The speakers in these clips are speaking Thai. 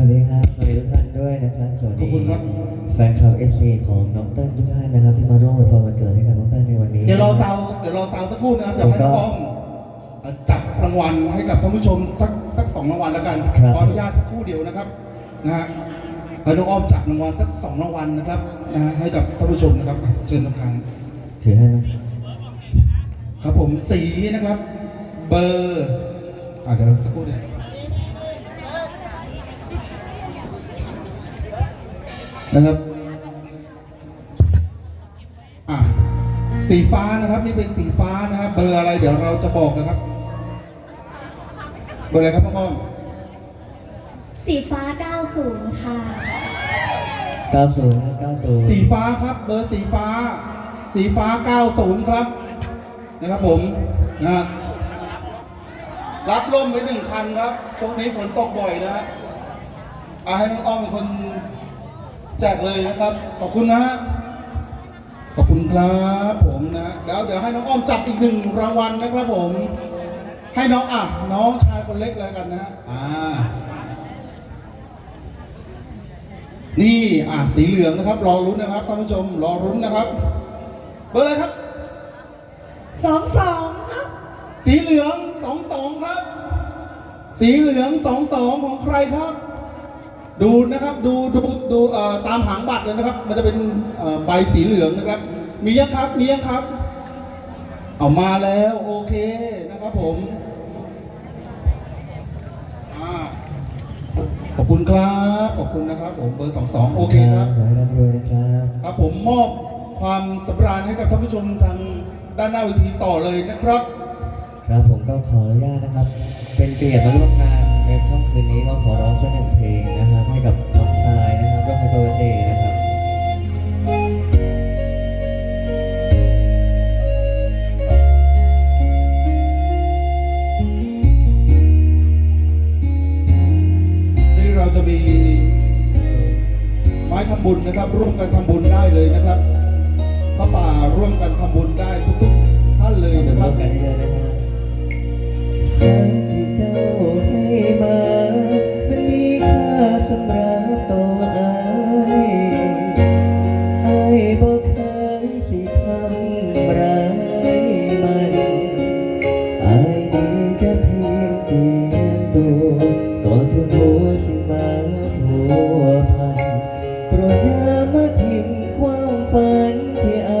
วัสดีครับ สวัสดีทุกท่านด้วยนะครับ สวัสขดีอบคุณครับแฟนคลับเอฟซีของน้องเติ้ลทุกท่านนะครับ ที่มาร่วมอวยพรวันเกิดให้กับน้องเติ้ลในวันนี้ เดี๋ยวรอซาวเดี๋ยวรอซาวสักครู่นะครับเดี๋ยวให้น้องอ้อมเอ่อจับรางวัลให้กับท่านผู้ชมสักสักสองรางวัลแล้วกันครับขออนุญาตสักครู่เดียวนะครับนะฮะให้น้องอ้อมจับรางวัลสักสองรางวัลนะครับนะฮะให้กับท่านผู้ชมนะครับเชิญตรงกลางถือให้ไหมครับผมสีนะครับ เบอร์อะเดี๋ยวสักครู่เดียว นะครับอะสีฟ้านะครับนี่เป็นสีฟ้านะครับเบอร์อะไรเดี๋ยวเราจะบอกนะครับเบอร์อะไรครับน้องอ้อมสีฟ้า 90 ค่ะ 90ครับ90สีฟ้าครับ เบอร์สีฟ้า สีฟ้า 90 ครับนะครับผมนะฮะรับร่มไปหนึ่งคันครับช่วงนี้ฝนตกบ่อยนะฮะอะให้น้องอ้อมเป็นคน แจกเลยนะครับ ขอบคุณนะฮะขอบคุณครับผมนะแล้วเดี๋ยวให้น้องอ้อมจับอีกหนึ่งรางวัลนะครับผม ให้น้องอะน้องชายคนเล็กแล้วกันนะฮะอ่านี่อะสีเหลืองนะครับ รอรุ้นนะครับท่านผู้ชมรอรุ้นนะครับ เบอร์อะไรครับ22ครับ สีเหลืองสองสองครับ สีเหลืองสองสองของใครครับ ดูนะครับดูดูดูเอ่อตามหางบัตรเลยนะครับ มันจะเป็นเอ่อใบสีเหลืองนะครับ มียังครับมียังครับเอามาแล้วโอเคนะครับผมอ่าขอบคุณครับขอบคุณนะครับผมเบอร์สองสองโอเคครับขอให้ร่ำรวยนะครับครับผมมอบความสำราญให้กับท่านผู้ชมทางด้านหน้าเวทีต่อเลยนะครับ ครับผมก็ขออนุญาตนะครับ เป็นเกียรติมาร่วมงาน ในค่ำคืนนี้ก็ขอร้องสักหนึ่งเพลงนะครับให้กับน้องชายนะครับก็ให้เบอร์เดย์นะครับนี่เราจะมีไม้ทำบุญนะครับ ร่วมกันทำบุญได้เลยนะครับพระป่าร่วมกันทำบุญได้ทุกๆท่านเลยนะคร่รัวบมกันเยอะๆนะฮะห ที่อ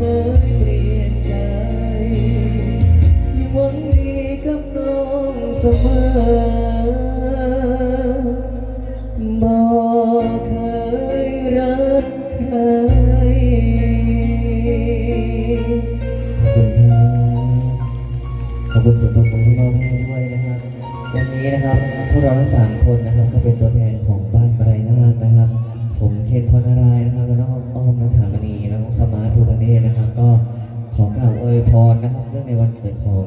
เคยเปลี่ยนใจหวังดีกับน้องเสมอบอเคยรักใครขอบคุณครับขอบคุณเสียงปรบมือที่มอบให้ด้วยนะครับ วันนี้นะครับ พวกเราทั้งสามคนนะครับ ก็เป็นตัวแทนของบ้านปรายนาถนะครับ ผมเคนพรนารายนะครับ และน้อง นะครับเรื่องในวันเกิดของ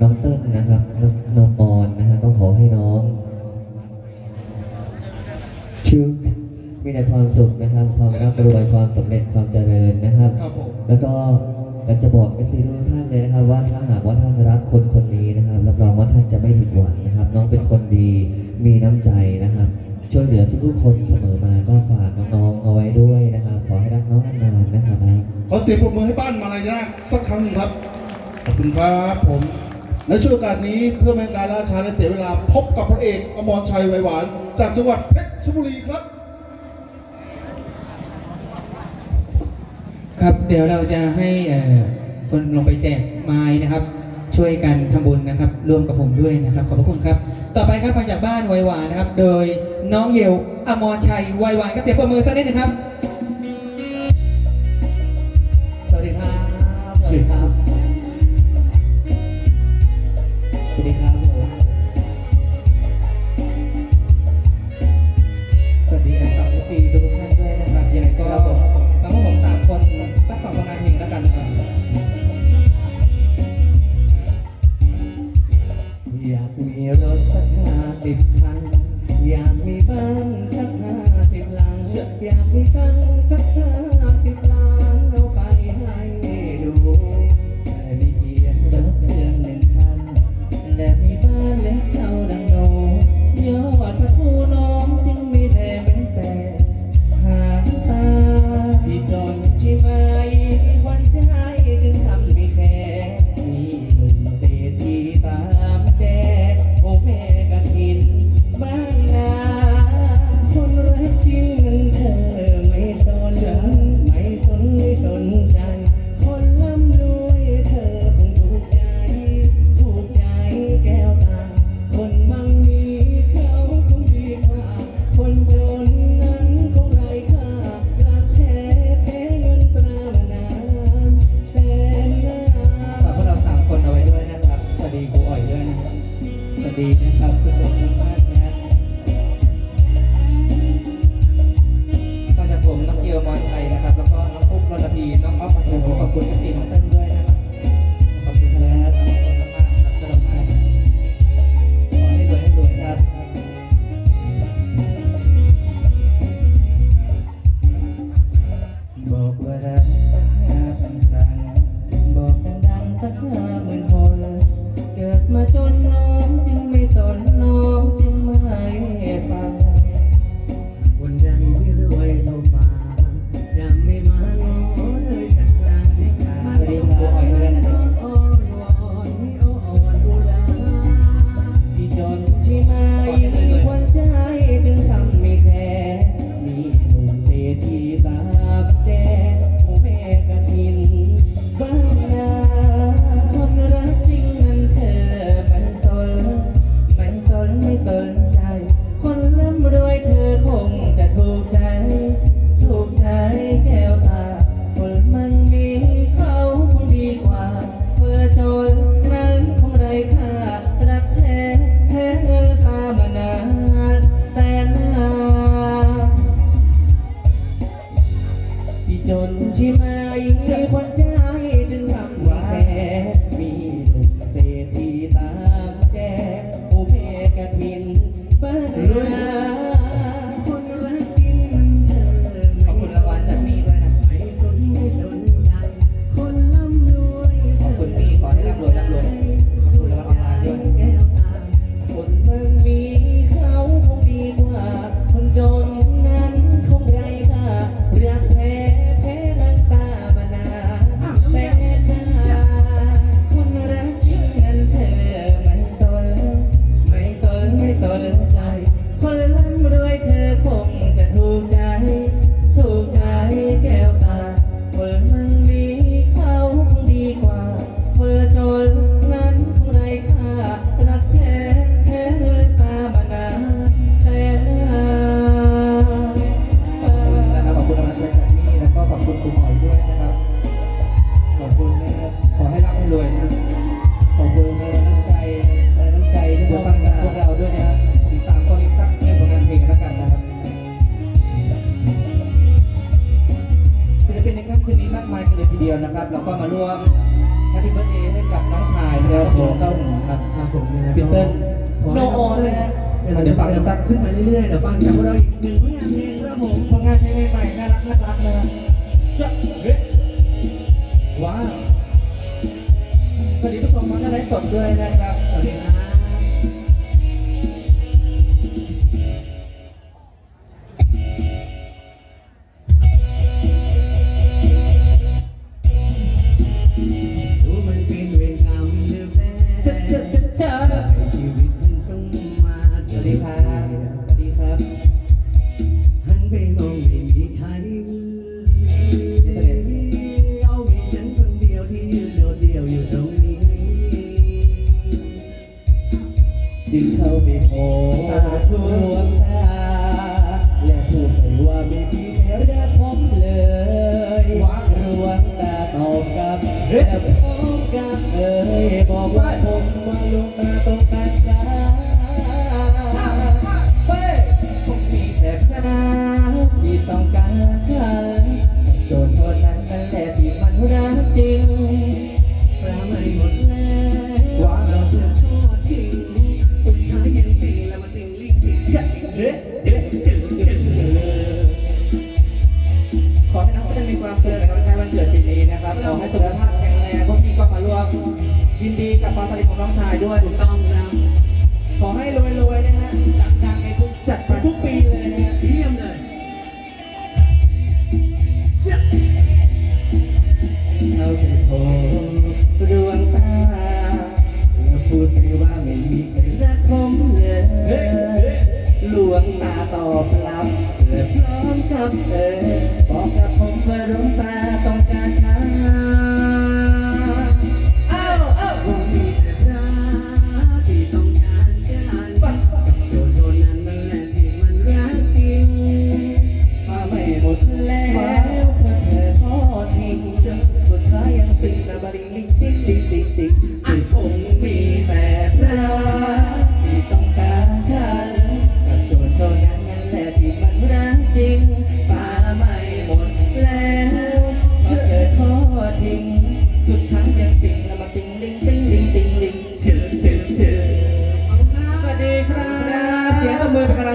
น้องเติ้ลนะครับน้องน้องปอนนะครับก็ขอให้น้องชื่อมีแต่ความสุขนะครับ ความร่ำรวยความสำเร็จความเจริญนะครับครับผมแล้วก็อยากจะบอกเอซีทุกท่านเลยนะครับ ว่าถ้าหากว่าท่านรักคนคนนี้นะครับรับรองว่าท่านจะไม่ผิดหวังนะครับ น้องเป็นคนดีมีน้ำใจนะครับ ช่วยเหลือทุกๆคนเสมอมาก็ฝากน้องๆเอาไว้ด้วยนะครับ ขอให้รักน้องนานๆนะครับขอเสียงปรบมือให้บ้านมาลายนาคสักครั้งหนึ่งครับข อบคุณครับผมในช่วงโอกาสนี้เพื่อไม่ให้การล่าช้าและเสียเวลาพบกับพระเอกอมรชัยไวหวาน จากจังหวัดเพชรบุรีครับ ครับเดี๋ยวเราจะให้เอ่อคนลงไปแจกไม้นะครับ ช่วยกันทำบุญนะครับ ร่วมกับผมด้วยนะครับ ขอบพระคุณครับ ต่อไปครับฟังจากบ้านไวหวานนะครับ โดยน้องเยวอมรชัยไวหวานก็เสียงปรบมือสักนิดนะครับ อยากมีรถสักห้าสิบคัน อยากมีบ้านสักห้าสิบหลัง อยากมีตังค์สักห้า ดีนะครับ ใช่ Stop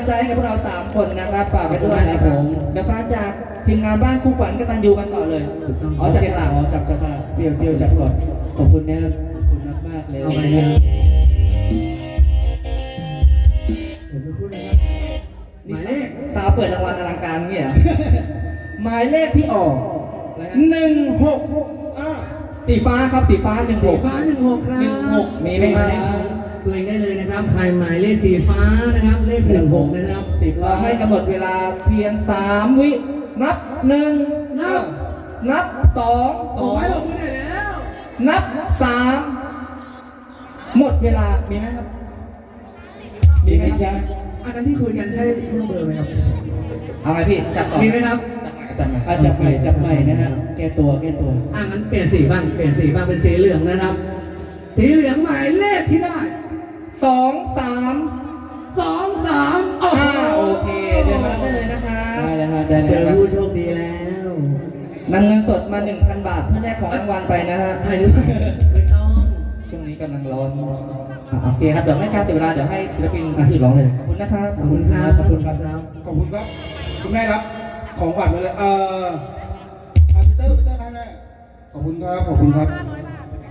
ใจให้กับพวกเราสามคนนะครับฝากไปด้วยนะครับเดี๋ยวฟ้าจากทีมงานบ้านคู่ขวัญกตันยูกันต่อเลยถูกต้องอ๋อจับฉลากอ๋อจับจับฉลากเปรี้ยวเปรี้ยวจับก่อนขอบคุณนะครับขอบคุณมากมากๆเลยเอาไปเนี่ยเดี๋ยวสักครู่นะครับหมายเลขสาวเปิดรางวัลอลังการเงี้ยหมายเลขที่ออกอะไรฮะหนึ่งหกอ่าสีฟ้าครับสีฟ้าหนึ่งหสีกฟ้าหนึ่งหกครับหนึ่งหกมีไหมสีฟ้าตัวเองได้เลย นะครับ ใครหมายเลขสีฟ้านะครับ เลขหนึ่งหกนะครับ สีฟ้า เราให้กำหนดเวลาเพียงสามวิ นับหนึ่งนับ นับสองสองให้เราขึ้นได้แล้วนับสามหมดเวลา มีไหมครับ มีไหมจ๊ะอันนั้นที่คุยกันใช่เครื่องเบอร์ไหมครับ เอาไหมพี่ จับก่อนมีไหมครับจับไหมอะจับใหม่จับใหม่นะฮะแก้ตัวแก้ตัว อะงั้นเปลี่ยนสีบ้าง เปลี่ยนสีบ้างเป็นสีเหลืองนะครับ สีเหลืองหมายเลขที่ได้ สองสามสองสามอ่าโอเคเดินมารับได้เลยนะคะได้แล้วฮะได้เจอผู้โชคดีแล้วนำเงินสดมา 1,000 บาทเพื่อแลกของรางวัลไปนะฮะใช่หรือเปล่าไม่ต้องช่วงนี้กำลังร้อนอะโอเคครับเดี๋ยวไม่การเสียเวลาเดี๋ยวให้ศิลปินอื่นร้องเลยขอบคุณนะครับขอบคุณครับขอบคุณครับ ขอบคุณครับ คุณแม่ครับ ของฝันมาเลย เอ่ออะพีเตอร์พีเตอร์ให้แม่ ขอบคุณครับ ขอบคุณครับ